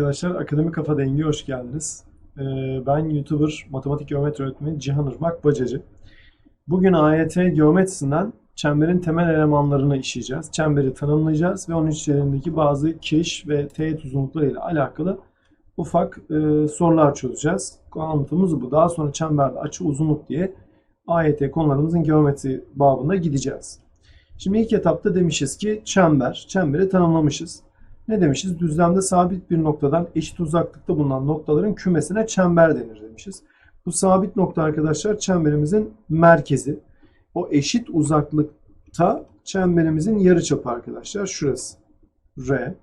arkadaşlar. Akademik Kafa Dengi hoş geldiniz. Ee, ben YouTuber, matematik geometri öğretmeni Cihan Irmak Bacacı. Bugün AYT geometrisinden çemberin temel elemanlarını işleyeceğiz. Çemberi tanımlayacağız ve onun içerisindeki bazı kiriş ve teğet uzunlukları ile alakalı ufak e, sorular çözeceğiz. Anlatımız bu. Daha sonra çemberde açı uzunluk diye AYT konularımızın geometri babında gideceğiz. Şimdi ilk etapta demişiz ki çember. Çemberi tanımlamışız. Ne demişiz? Düzlemde sabit bir noktadan eşit uzaklıkta bulunan noktaların kümesine çember denir demişiz. Bu sabit nokta arkadaşlar çemberimizin merkezi. O eşit uzaklıkta çemberimizin yarıçapı arkadaşlar. Şurası. R.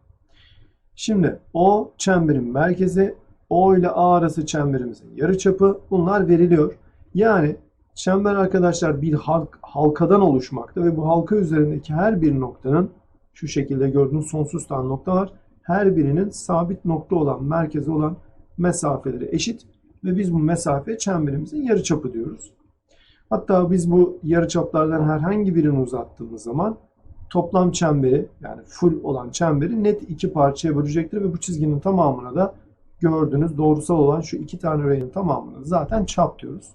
Şimdi O çemberin merkezi. O ile A arası çemberimizin yarıçapı. Bunlar veriliyor. Yani çember arkadaşlar bir halk, halkadan oluşmakta ve bu halka üzerindeki her bir noktanın şu şekilde gördüğünüz sonsuz tane nokta var. Her birinin sabit nokta olan, merkezi olan mesafeleri eşit ve biz bu mesafe çemberimizin yarıçapı diyoruz. Hatta biz bu yarıçaplardan herhangi birini uzattığımız zaman toplam çemberi yani full olan çemberi net iki parçaya bölecektir ve bu çizginin tamamına da gördüğünüz doğrusal olan şu iki tane öğenin tamamına zaten çap diyoruz.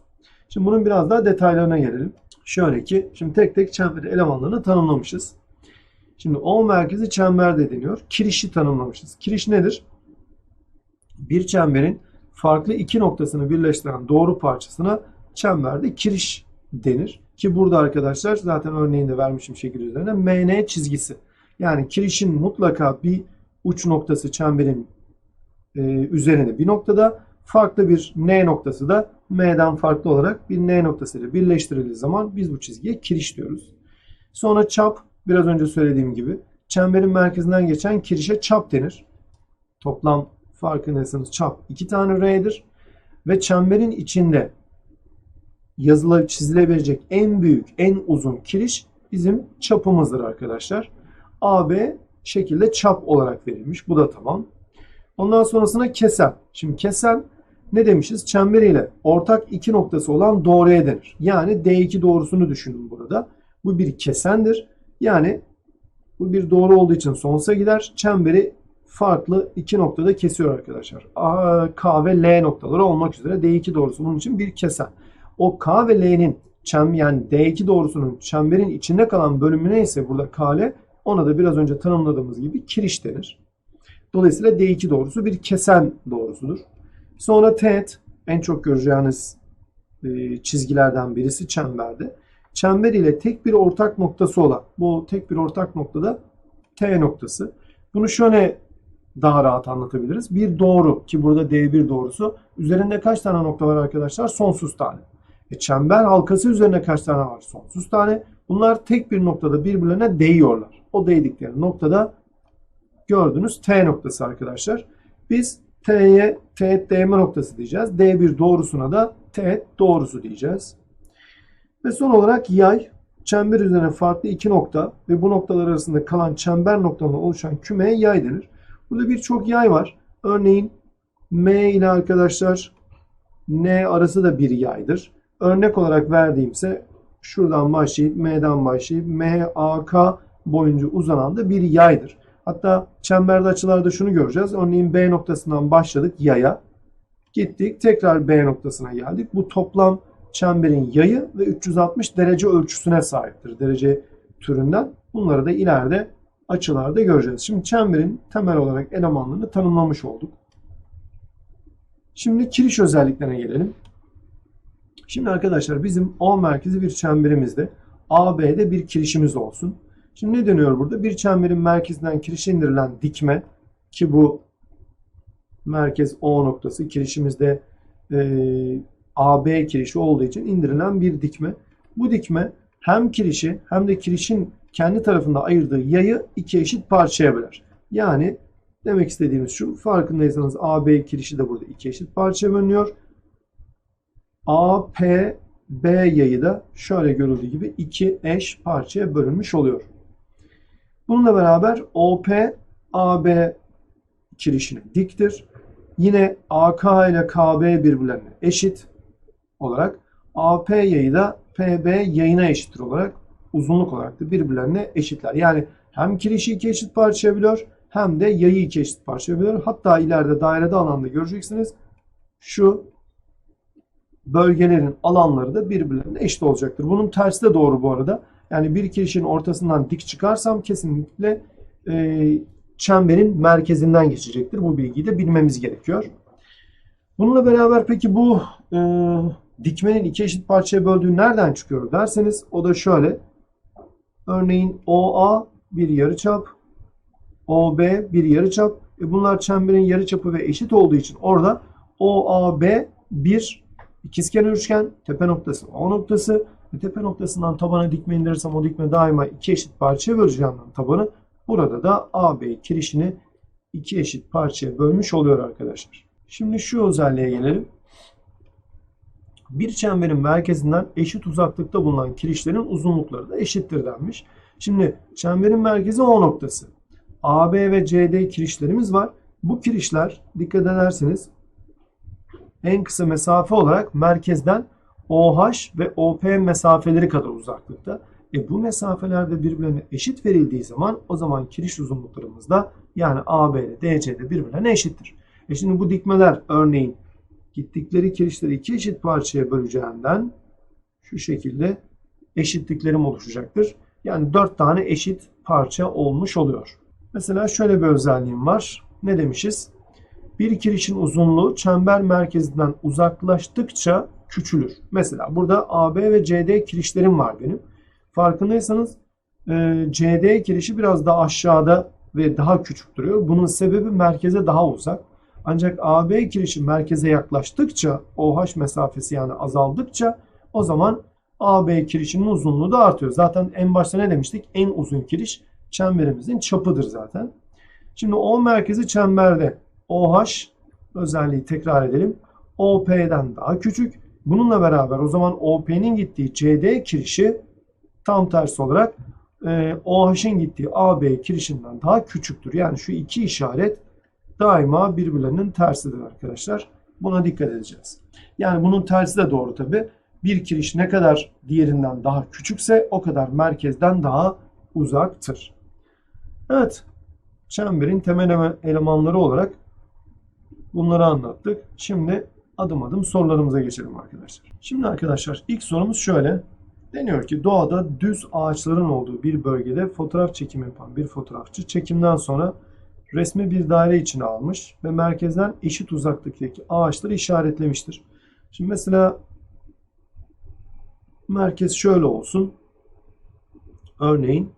Şimdi bunun biraz daha detaylarına gelelim. Şöyle ki şimdi tek tek çemberi elemanlarını tanımlamışız. Şimdi O merkezi çember deniyor. Kirişi tanımlamışız. Kiriş nedir? Bir çemberin farklı iki noktasını birleştiren doğru parçasına çemberde kiriş denir. Ki burada arkadaşlar zaten örneğinde vermişim şekil üzerine MN çizgisi. Yani kirişin mutlaka bir uç noktası çemberin e, üzerinde bir noktada farklı bir N noktası da M'den farklı olarak bir N noktasıyla birleştirildiği zaman biz bu çizgiye kiriş diyoruz. Sonra çap biraz önce söylediğim gibi çemberin merkezinden geçen kirişe çap denir. Toplam farkındaysanız çap iki tane R'dir. Ve çemberin içinde yazıla çizilebilecek en büyük, en uzun kiriş bizim çapımızdır arkadaşlar. AB şekilde çap olarak verilmiş. Bu da tamam. Ondan sonrasına kesen. Şimdi kesen ne demişiz? Çemberiyle ortak iki noktası olan doğruya denir. Yani D2 doğrusunu düşünün burada. Bu bir kesendir. Yani bu bir doğru olduğu için sonsuza gider. Çemberi farklı iki noktada kesiyor arkadaşlar. A, K ve L noktaları olmak üzere D2 doğrusu bunun için bir kesen. O K ve L'nin çem yani D2 doğrusunun çemberin içinde kalan bölümü neyse burada KL ona da biraz önce tanımladığımız gibi kiriş denir. Dolayısıyla D2 doğrusu bir kesen doğrusudur. Sonra teğet en çok göreceğiniz e, çizgilerden birisi çemberde. Çember ile tek bir ortak noktası olan bu tek bir ortak noktada T noktası. Bunu şöyle daha rahat anlatabiliriz. Bir doğru ki burada D1 doğrusu. Üzerinde kaç tane nokta var arkadaşlar? Sonsuz tane. E çember halkası üzerine kaç tane var? Sonsuz tane. Bunlar tek bir noktada birbirlerine değiyorlar. O değdikleri noktada gördüğünüz T noktası arkadaşlar. Biz T'ye teğet değme noktası diyeceğiz. D1 doğrusuna da teğet doğrusu diyeceğiz. Ve son olarak yay. Çember üzerine farklı iki nokta ve bu noktalar arasında kalan çember noktalarından oluşan kümeye yay denir. Burada birçok yay var. Örneğin M ile arkadaşlar N arası da bir yaydır. Örnek olarak verdiğimse şuradan başlayıp M'den başlayıp M, A, K boyunca uzanan da bir yaydır. Hatta çemberde açılarda şunu göreceğiz. Örneğin B noktasından başladık yaya. Gittik tekrar B noktasına geldik. Bu toplam çemberin yayı ve 360 derece ölçüsüne sahiptir. Derece türünden. Bunları da ileride açılarda göreceğiz. Şimdi çemberin temel olarak elemanlarını tanımlamış olduk. Şimdi kiriş özelliklerine gelelim. Şimdi arkadaşlar bizim O merkezi bir çemberimizde AB'de bir kirişimiz olsun. Şimdi ne deniyor burada? Bir çemberin merkezinden kirişe indirilen dikme ki bu merkez O noktası kirişimizde e, AB kirişi olduğu için indirilen bir dikme. Bu dikme hem kirişi hem de kirişin kendi tarafında ayırdığı yayı iki eşit parçaya böler. Yani demek istediğimiz şu farkındaysanız AB kirişi de burada iki eşit parçaya bölünüyor. AP B yayı da şöyle görüldüğü gibi iki eş parçaya bölünmüş oluyor. Bununla beraber OP AB kirişine diktir. Yine AK ile KB birbirlerine eşit olarak AP yayı da PB yayına eşittir olarak uzunluk olarak da birbirlerine eşitler. Yani hem kirişi iki eşit parçaya bölüyor hem de yayı iki eşit parçaya bölüyor. Hatta ileride dairede alanda göreceksiniz. Şu bölgelerin alanları da birbirlerine eşit olacaktır. Bunun tersi de doğru bu arada. Yani bir kirişin ortasından dik çıkarsam kesinlikle e, çemberin merkezinden geçecektir. Bu bilgiyi de bilmemiz gerekiyor. Bununla beraber peki bu e, dikmenin iki eşit parçaya böldüğü nereden çıkıyor derseniz o da şöyle. Örneğin OA bir yarıçap, OB bir yarıçap. E bunlar çemberin yarıçapı ve eşit olduğu için orada OAB bir ikizkenar üçgen, tepe noktası O noktası. ve tepe noktasından tabana dikme indirirsem o dikme daima iki eşit parçaya böleceğim ben tabanı. Burada da AB kirişini iki eşit parçaya bölmüş oluyor arkadaşlar. Şimdi şu özelliğe gelelim. Bir çemberin merkezinden eşit uzaklıkta bulunan kirişlerin uzunlukları da eşittir denmiş. Şimdi çemberin merkezi O noktası. AB ve CD kirişlerimiz var. Bu kirişler dikkat ederseniz en kısa mesafe olarak merkezden OH ve OP mesafeleri kadar uzaklıkta. E bu mesafelerde birbirlerine eşit verildiği zaman o zaman kiriş uzunluklarımız da yani AB ile DC de birbirlerine eşittir. E şimdi bu dikmeler örneğin gittikleri kirişleri iki eşit parçaya böleceğinden şu şekilde eşitliklerim oluşacaktır. Yani dört tane eşit parça olmuş oluyor. Mesela şöyle bir özelliğim var. Ne demişiz? Bir kirişin uzunluğu çember merkezinden uzaklaştıkça küçülür. Mesela burada AB ve CD kirişlerim var benim. Farkındaysanız e, CD kirişi biraz daha aşağıda ve daha küçük duruyor. Bunun sebebi merkeze daha uzak. Ancak AB kirişi merkeze yaklaştıkça OH mesafesi yani azaldıkça o zaman AB kirişinin uzunluğu da artıyor. Zaten en başta ne demiştik? En uzun kiriş çemberimizin çapıdır zaten. Şimdi O merkezi çemberde OH özelliği tekrar edelim. OP'den daha küçük. Bununla beraber o zaman OP'nin gittiği CD kirişi tam tersi olarak e, OH'in gittiği AB kirişinden daha küçüktür. Yani şu iki işaret daima birbirlerinin tersidir arkadaşlar. Buna dikkat edeceğiz. Yani bunun tersi de doğru tabi. Bir kiriş ne kadar diğerinden daha küçükse o kadar merkezden daha uzaktır. Evet. Çemberin temel elemanları olarak bunları anlattık. Şimdi adım adım sorularımıza geçelim arkadaşlar. Şimdi arkadaşlar ilk sorumuz şöyle. Deniyor ki doğada düz ağaçların olduğu bir bölgede fotoğraf çekimi yapan bir fotoğrafçı çekimden sonra resmi bir daire içine almış ve merkezden eşit uzaklıktaki ağaçları işaretlemiştir. Şimdi mesela merkez şöyle olsun. Örneğin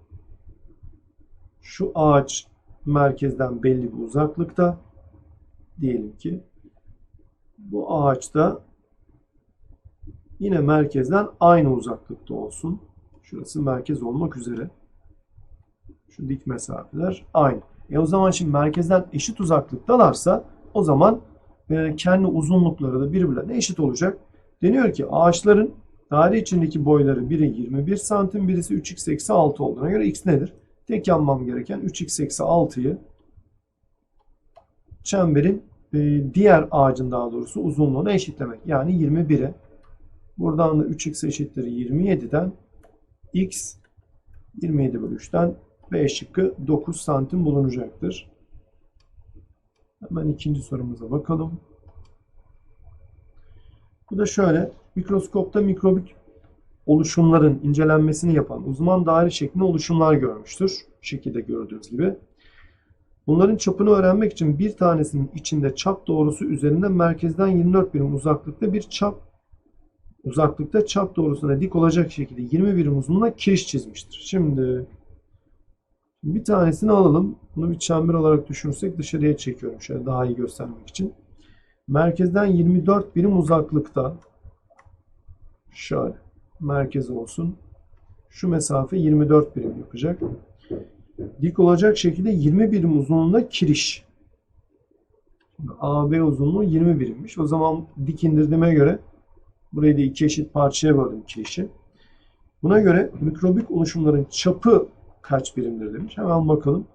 şu ağaç merkezden belli bir uzaklıkta. Diyelim ki bu ağaçta yine merkezden aynı uzaklıkta olsun. Şurası merkez olmak üzere. Şu dik mesafeler aynı. E o zaman şimdi merkezden eşit uzaklıktalarsa o zaman e, kendi uzunlukları da birbirlerine eşit olacak. Deniyor ki ağaçların daire içindeki boyları biri 21 santim, birisi 3x eksi 6 olduğuna göre x nedir? Tek yapmam gereken 3x eksi 6'yı çemberin e, diğer ağacın daha doğrusu uzunluğuna eşitlemek. Yani 21'e. Buradan da 3x eşittir 27'den x 27 bölü 3'ten B şıkkı 9 santim bulunacaktır. Hemen ikinci sorumuza bakalım. Bu da şöyle. Mikroskopta mikrobik oluşumların incelenmesini yapan uzman daire şeklinde oluşumlar görmüştür. Bu şekilde gördüğünüz gibi. Bunların çapını öğrenmek için bir tanesinin içinde çap doğrusu üzerinde merkezden 24 birim uzaklıkta bir çap uzaklıkta çap doğrusuna dik olacak şekilde 20 birim uzunluğuna kiriş çizmiştir. Şimdi bir tanesini alalım. Bunu bir çember olarak düşünürsek dışarıya çekiyorum. Şöyle daha iyi göstermek için. Merkezden 24 birim uzaklıkta şöyle merkez olsun. Şu mesafe 24 birim yapacak. Dik olacak şekilde 20 birim uzunluğunda kiriş. AB uzunluğu 20 birimmiş. O zaman dik indirdiğime göre burayı da iki eşit parçaya böldüm kirişi. Buna göre mikrobik oluşumların çapı kaç birimdir demiş. Hemen bakalım.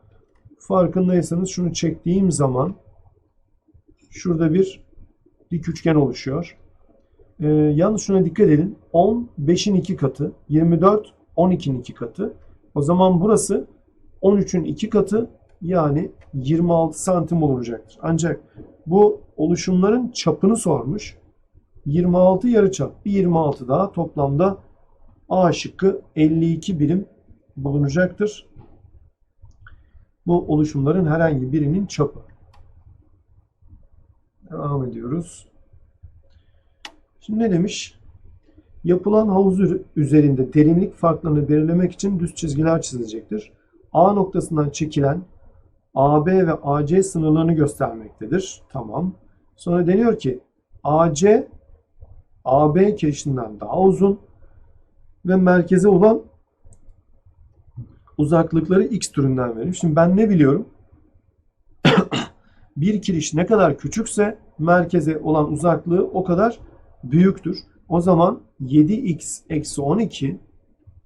Farkındaysanız şunu çektiğim zaman şurada bir dik üçgen oluşuyor. Ee, yalnız şuna dikkat edin. 10 5'in 2 katı. 24 12'nin 2 katı. O zaman burası 13'ün 2 katı. Yani 26 santim bulunacaktır. Ancak bu oluşumların çapını sormuş. 26 yarıçap. Bir 26 daha toplamda A şıkkı 52 birim bulunacaktır. Bu oluşumların herhangi birinin çapı. Devam ediyoruz. Şimdi ne demiş? Yapılan havuz üzerinde derinlik farklarını belirlemek için düz çizgiler çizilecektir. A noktasından çekilen AB ve AC sınırlarını göstermektedir. Tamam. Sonra deniyor ki AC AB kirişinden daha uzun ve merkeze olan uzaklıkları x türünden verilmiş. Şimdi ben ne biliyorum? bir kiriş ne kadar küçükse merkeze olan uzaklığı o kadar büyüktür. O zaman 7x eksi 12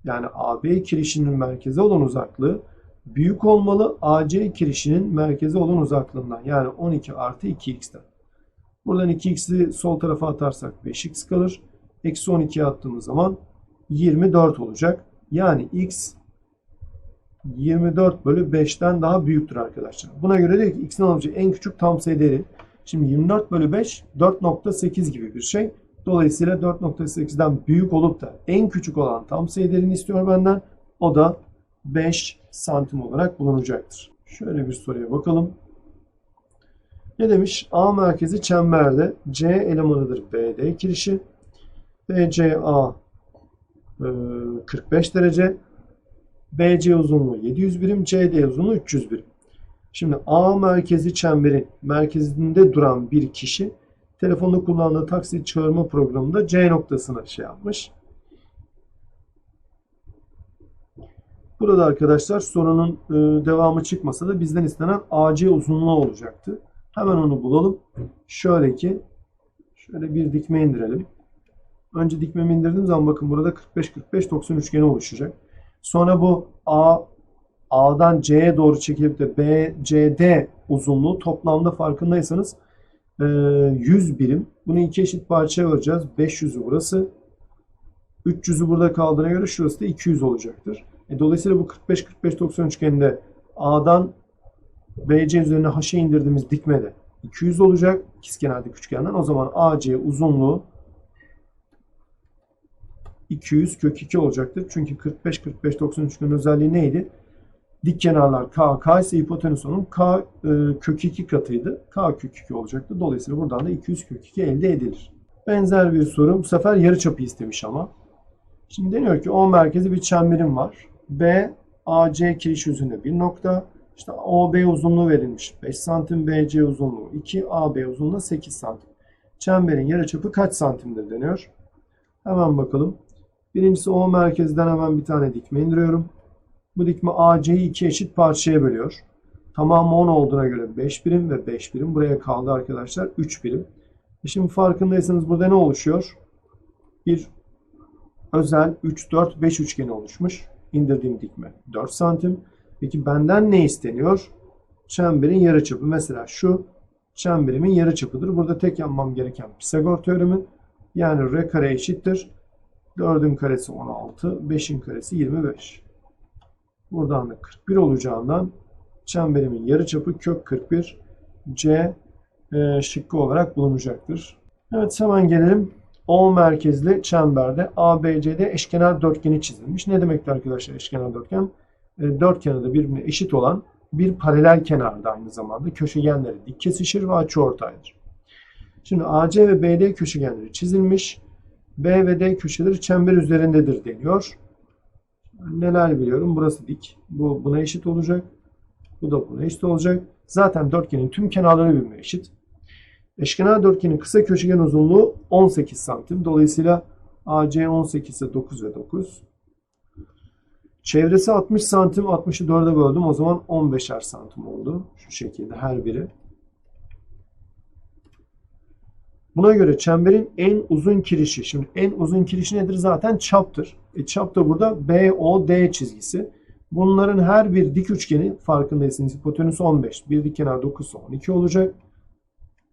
yani AB kirişinin merkeze olan uzaklığı büyük olmalı AC kirişinin merkeze olan uzaklığından. Yani 12 artı 2x'ten. Buradan 2x'i sol tarafa atarsak 5x kalır. Eksi 12'ye attığımız zaman 24 olacak. Yani x 24 bölü 5'ten daha büyüktür arkadaşlar. Buna göre diyor ki x'in alacağı en küçük tam sayı değeri. Şimdi 24 bölü 5 4.8 gibi bir şey. Dolayısıyla 4.8'den büyük olup da en küçük olan tam sayı değerini istiyor benden. O da 5 santim olarak bulunacaktır. Şöyle bir soruya bakalım. Ne demiş? A merkezi çemberde C elemanıdır BD kirişi. BCA 45 derece. BC uzunluğu 700 birim, CD uzunluğu 300 birim. Şimdi A merkezi çemberin merkezinde duran bir kişi telefonda kullandığı taksi çağırma programında C noktasına şey yapmış. Burada arkadaşlar sorunun e, devamı çıkmasa da bizden istenen AC uzunluğu olacaktı. Hemen onu bulalım. Şöyle ki şöyle bir dikme indirelim. Önce dikmemi indirdiğim zaman bakın burada 45-45-90 üçgeni oluşacak. Sonra bu A A'dan C'ye doğru çekilip de B, CD uzunluğu toplamda farkındaysanız 100 birim. Bunu iki eşit parçaya böleceğiz. 500'ü burası. 300'ü burada kaldığına göre şurası da 200 olacaktır. E, dolayısıyla bu 45-45-90 üçgeninde A'dan BC üzerine H'e indirdiğimiz dikmede 200 olacak. İkizkenarlık üçgenden. O zaman AC uzunluğu 200 kök 2 olacaktır. Çünkü 45-45-90 üçgenin özelliği neydi? Dik kenarlar K, K ise hipotenüs onun K e, kök 2 katıydı. K kök 2 olacaktı. Dolayısıyla buradan da 200 kök 2 elde edilir. Benzer bir soru. Bu sefer yarıçapı istemiş ama. Şimdi deniyor ki O merkezi bir çemberim var. B, AC kiriş üzerinde bir nokta. İşte OB uzunluğu verilmiş. 5 santim, BC uzunluğu 2, AB uzunluğu 8 santim. Çemberin yarıçapı kaç santimdir deniyor. Hemen bakalım. Birincisi O merkezden hemen bir tane dikme indiriyorum. Bu dikme AC'yi iki eşit parçaya bölüyor. Tamamı 10 olduğuna göre 5 birim ve 5 birim. Buraya kaldı arkadaşlar 3 birim. E şimdi farkındaysanız burada ne oluşuyor? Bir özel 3, 4, 5 üçgeni oluşmuş. İndirdiğim dikme 4 santim. Peki benden ne isteniyor? Çemberin yarıçapı. Mesela şu çemberimin yarıçapıdır. Burada tek yapmam gereken Pisagor teoremi. Yani r kare eşittir. 4'ün karesi 16, 5'in karesi 25. Buradan da 41 olacağından çemberimin yarıçapı kök 41 C e, şıkkı olarak bulunacaktır. Evet hemen gelelim. O merkezli çemberde ABCD eşkenar dörtgeni çizilmiş. Ne demekti arkadaşlar eşkenar dörtgen? E, dört kenarı birbirine eşit olan bir paralel kenarda aynı zamanda köşegenleri dik kesişir ve açıortaydır. Şimdi AC ve BD köşegenleri çizilmiş. B ve D köşeleri çember üzerindedir deniyor. Neler biliyorum? Burası dik. Bu buna eşit olacak. Bu da buna eşit olacak. Zaten dörtgenin tüm kenarları birbirine eşit. Eşkenar dörtgenin kısa köşegen uzunluğu 18 santim. Dolayısıyla AC 18 ise 9 ve 9. Çevresi 60 santim. 60'ı 4'e böldüm. O zaman 15'er santim oldu. Şu şekilde her biri. Buna göre çemberin en uzun kirişi. Şimdi en uzun kirişi nedir? Zaten çaptır. E çap da burada BOD çizgisi. Bunların her bir dik üçgeni farkındaysanız hipotenüs 15. Bir dik kenar 9 12 olacak.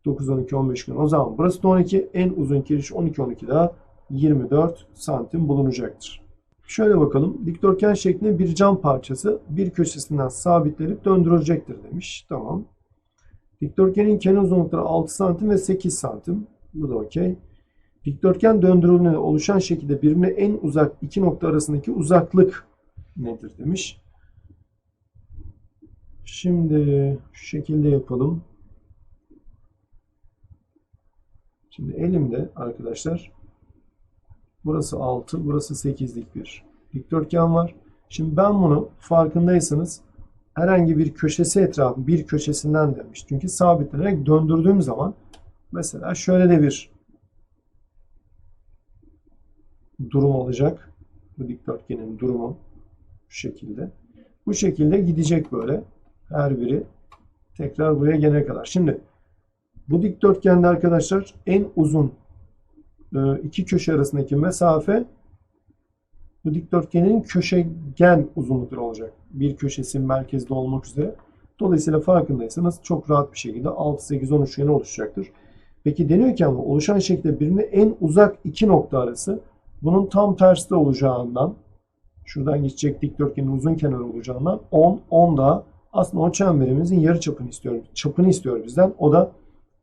9, 12, 15 gün. O zaman burası da 12. En uzun kiriş 12, 12 daha 24 santim bulunacaktır. Şöyle bakalım. Dikdörtgen şeklinde bir cam parçası bir köşesinden sabitlenip döndürülecektir demiş. Tamam. Dikdörtgenin kenar uzunlukları 6 santim ve 8 santim. Bu da okey. Dikdörtgen döndürüldüğünde oluşan şekilde birbirine en uzak iki nokta arasındaki uzaklık nedir demiş. Şimdi şu şekilde yapalım. Şimdi elimde arkadaşlar burası 6, burası 8'lik bir dikdörtgen var. Şimdi ben bunu farkındaysanız herhangi bir köşesi etrafı bir köşesinden demiş. Çünkü sabitlenerek döndürdüğüm zaman mesela şöyle de bir durum olacak. Bu dikdörtgenin durumu şu şekilde. Bu şekilde gidecek böyle. Her biri tekrar buraya gelene kadar. Şimdi bu dikdörtgende arkadaşlar en uzun e, iki köşe arasındaki mesafe bu dikdörtgenin köşegen uzunlukları olacak. Bir köşesi merkezde olmak üzere. Dolayısıyla farkındaysanız çok rahat bir şekilde 6, 8, 10 üçgeni oluşacaktır. Peki deniyor ki ama oluşan şekilde birbirine en uzak iki nokta arası bunun tam tersi olacağından şuradan geçecek dikdörtgenin uzun kenarı olacağından 10, 10 da aslında o çemberimizin yarı çapını istiyor. Çapını istiyor bizden. O da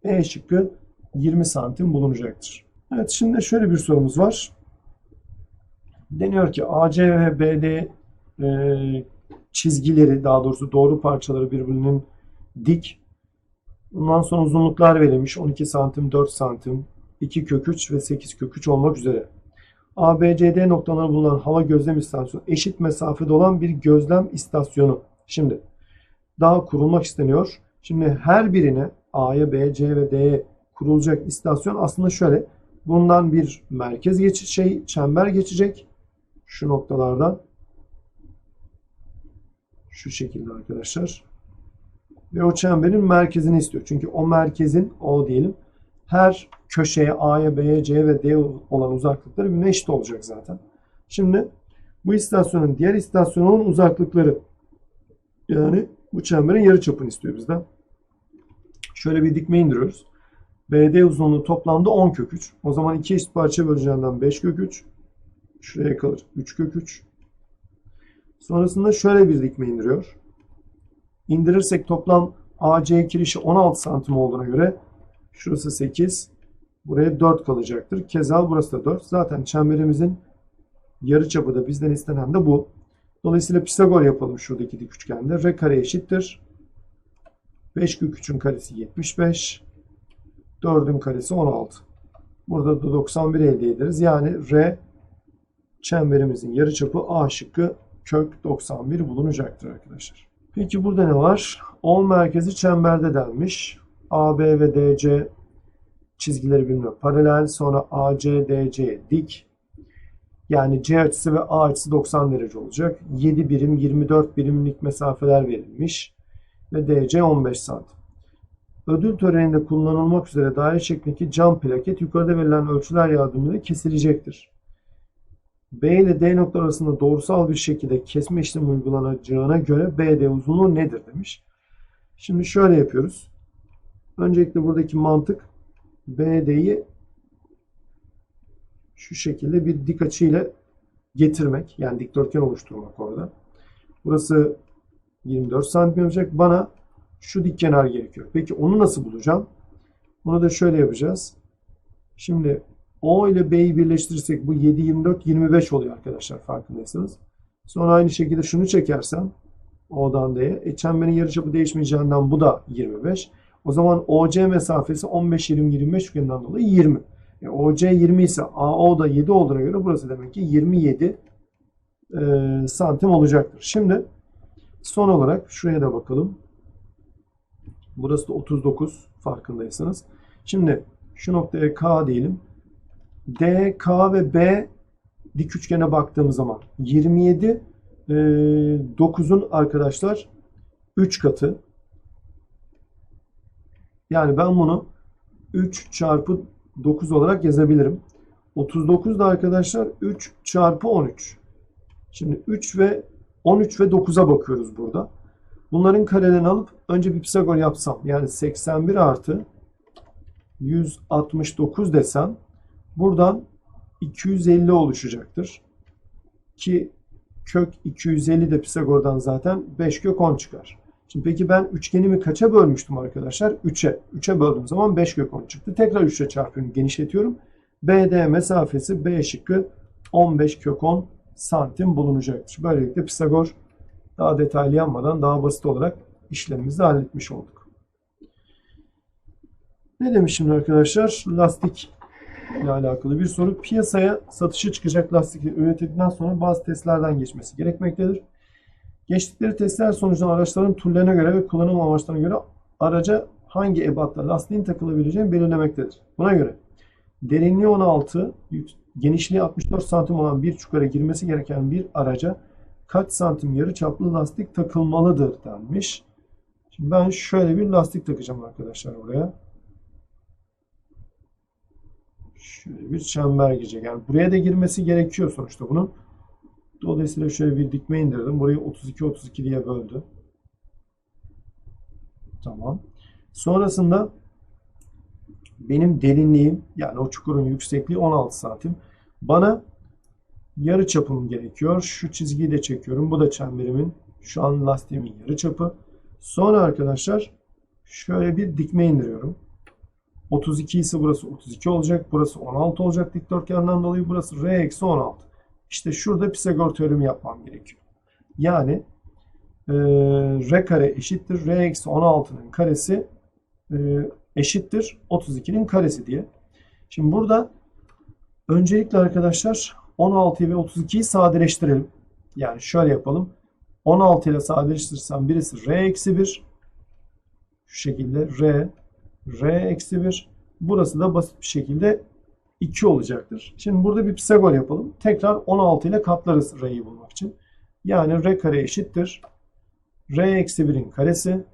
E şıkkı 20 santim bulunacaktır. Evet şimdi şöyle bir sorumuz var. Deniyor ki AC ve BD e, çizgileri daha doğrusu doğru parçaları birbirinin dik. Bundan sonra uzunluklar verilmiş. 12 santim, 4 santim, 2 kök 3 ve 8 kök 3 olmak üzere. ABCD noktaları bulunan hava gözlem istasyonu eşit mesafede olan bir gözlem istasyonu. Şimdi daha kurulmak isteniyor. Şimdi her birine A'ya, B, C ve D'ye kurulacak istasyon aslında şöyle. Bundan bir merkez geçi şey çember geçecek. Şu noktalardan. Şu şekilde arkadaşlar. Ve o çemberin merkezini istiyor. Çünkü o merkezin o diyelim her köşeye A'ya, B'ye, C ve D olan uzaklıkları birbirine eşit olacak zaten. Şimdi bu istasyonun diğer istasyonun uzaklıkları yani bu çemberin yarı çapını istiyor bizden. Şöyle bir dikme indiriyoruz. BD uzunluğu toplamda 10 kök 3. O zaman iki eşit parça böleceğinden 5 kök 3. Şuraya kalır 3 kök 3. Sonrasında şöyle bir dikme indiriyor. İndirirsek toplam AC kirişi 16 santim olduğuna göre şurası 8. Buraya 4 kalacaktır. Keza burası da 4. Zaten çemberimizin yarı çapı da bizden istenen de bu. Dolayısıyla Pisagor yapalım şuradaki dik üçgende. R kare eşittir. 5 kök 3'ün karesi 75. 4'ün karesi 16. Burada da 91 elde ederiz. Yani R çemberimizin yarıçapı A şıkkı kök 91 bulunacaktır arkadaşlar. Peki burada ne var? 10 merkezi çemberde denmiş. AB ve DC çizgileri birbirine paralel. Sonra AC, DC dik. Yani C açısı ve A açısı 90 derece olacak. 7 birim, 24 birimlik mesafeler verilmiş. Ve DC 15 santim. Ödül töreninde kullanılmak üzere daire şeklindeki cam plaket yukarıda verilen ölçüler yardımıyla kesilecektir. B ile D nokta arasında doğrusal bir şekilde kesme işlemi uygulanacağına göre BD uzunluğu nedir demiş. Şimdi şöyle yapıyoruz. Öncelikle buradaki mantık BD'yi şu şekilde bir dik açı ile getirmek. Yani dikdörtgen oluşturmak orada. Burası 24 santim olacak. Bana şu dik kenar gerekiyor. Peki onu nasıl bulacağım? Bunu da şöyle yapacağız. Şimdi O ile B'yi birleştirirsek bu 7, 24, 25 oluyor arkadaşlar farkındaysanız. Sonra aynı şekilde şunu çekersem O'dan D'ye. E, çemberin yarıçapı değişmeyeceğinden bu da 25. O zaman OC mesafesi 15, 20, 25 üçgeninden dolayı 20. E, OC 20 ise AO da 7 olduğuna göre burası demek ki 27 e, santim olacaktır. Şimdi son olarak şuraya da bakalım. Burası da 39 farkındaysanız. Şimdi şu noktaya K diyelim. D, K ve B dik üçgene baktığımız zaman 27 e, 9'un arkadaşlar 3 katı. Yani ben bunu 3 çarpı 9 olarak yazabilirim. 39 da arkadaşlar 3 çarpı 13. Şimdi 3 ve 13 ve 9'a bakıyoruz burada. Bunların karelerini alıp önce bir Pisagor yapsam yani 81 artı 169 desem buradan 250 oluşacaktır. ki kök 250 de Pisagor'dan zaten 5 kök 10 çıkar. Şimdi peki ben üçgenimi kaça bölmüştüm arkadaşlar? 3'e. 3'e böldüğüm zaman 5 kök 10 çıktı. Tekrar 3'e çarpıyorum, genişletiyorum. BD mesafesi B şıkkı 15 kök 10 santim bulunacaktır. Böylelikle Pisagor daha detaylı yanmadan daha basit olarak işlemimizi halletmiş olduk. Ne demiş şimdi arkadaşlar? Lastik ile alakalı bir soru. Piyasaya satışa çıkacak lastikler üretildikten sonra bazı testlerden geçmesi gerekmektedir. Geçtikleri testler sonucunda araçların türlerine göre ve kullanım amaçlarına göre araca hangi ebatta lastiğin takılabileceğini belirlemektedir. Buna göre derinliği 16, yük- genişliği 64 santim olan bir çukura girmesi gereken bir araca kaç santim yarı çaplı lastik takılmalıdır denmiş. Şimdi ben şöyle bir lastik takacağım arkadaşlar buraya. Şöyle bir çember girecek. Yani buraya da girmesi gerekiyor sonuçta bunun. Dolayısıyla şöyle bir dikme indirdim. Burayı 32-32 diye böldü. Tamam. Sonrasında benim derinliğim yani o çukurun yüksekliği 16 santim. Bana yarı çapım gerekiyor. Şu çizgiyi de çekiyorum. Bu da çemberimin şu an lastiğimin yarı çapı. Sonra arkadaşlar şöyle bir dikme indiriyorum. 32 ise burası 32 olacak. Burası 16 olacak dikdörtgenden dolayı. Burası R eksi 16. İşte şurada Pisagor teoremi yapmam gerekiyor. Yani e, R kare eşittir. R eksi 16'nın karesi e, eşittir 32'nin karesi diye. Şimdi burada öncelikle arkadaşlar 16'yı ve 32'yi sadeleştirelim. Yani şöyle yapalım. 16 ile sadeleştirirsem birisi R eksi 1. Şu şekilde R R eksi 1. Burası da basit bir şekilde 2 olacaktır. Şimdi burada bir Pisagor yapalım. Tekrar 16 ile katlarız R'yi bulmak için. Yani R kare eşittir. R eksi 1'in karesi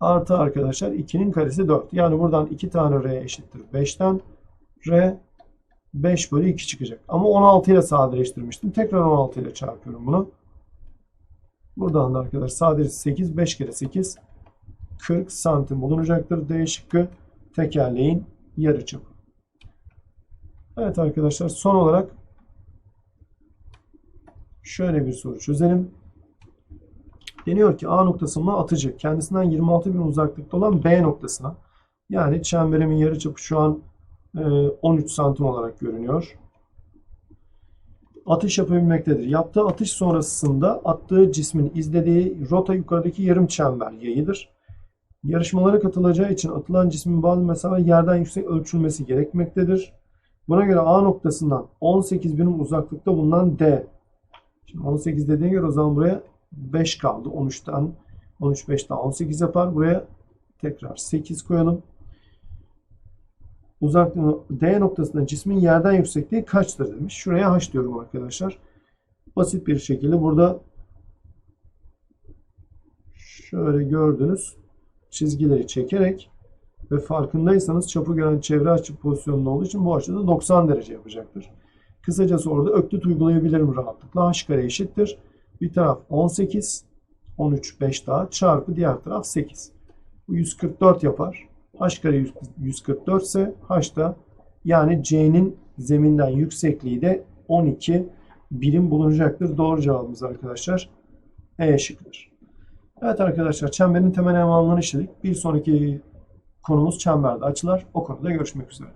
artı arkadaşlar 2'nin karesi 4. Yani buradan 2 tane R eşittir 5'ten. R 5 bölü 2 çıkacak. Ama 16 ile sadeleştirmiştim. Tekrar 16 ile çarpıyorum bunu. Buradan da arkadaşlar sadece 8, 5 kere 8 40 santim bulunacaktır. D şıkkı tekerleğin yarıçapı. Evet arkadaşlar son olarak şöyle bir soru çözelim. Deniyor ki A noktasına atıcı kendisinden 26 bin uzaklıkta olan B noktasına yani çemberimin yarıçapı şu an e, 13 santim olarak görünüyor. Atış yapabilmektedir. Yaptığı atış sonrasında attığı cismin izlediği rota yukarıdaki yarım çember yayıdır. Yarışmalara katılacağı için atılan cismin bazı mesafe yerden yüksek ölçülmesi gerekmektedir. Buna göre A noktasından 18 birim uzaklıkta bulunan D. Şimdi 18 dediğine göre o zaman buraya 5 kaldı. 13'ten 13 5 daha 18 yapar. Buraya tekrar 8 koyalım. Uzaklığı D noktasında cismin yerden yüksekliği kaçtır demiş. Şuraya h diyorum arkadaşlar. Basit bir şekilde burada şöyle gördünüz çizgileri çekerek ve farkındaysanız çapı gören çevre açı pozisyonunda olduğu için bu açıda 90 derece yapacaktır. Kısacası orada öklit uygulayabilirim rahatlıkla. H kare eşittir. Bir taraf 18, 13, 5 daha çarpı diğer taraf 8. Bu 144 yapar. H kare 144 ise H da yani C'nin zeminden yüksekliği de 12 birim bulunacaktır. Doğru cevabımız arkadaşlar E şıkkıdır. Evet arkadaşlar çemberin temel elemanlarını işledik. Bir sonraki konumuz çemberde açılar. O konuda görüşmek üzere.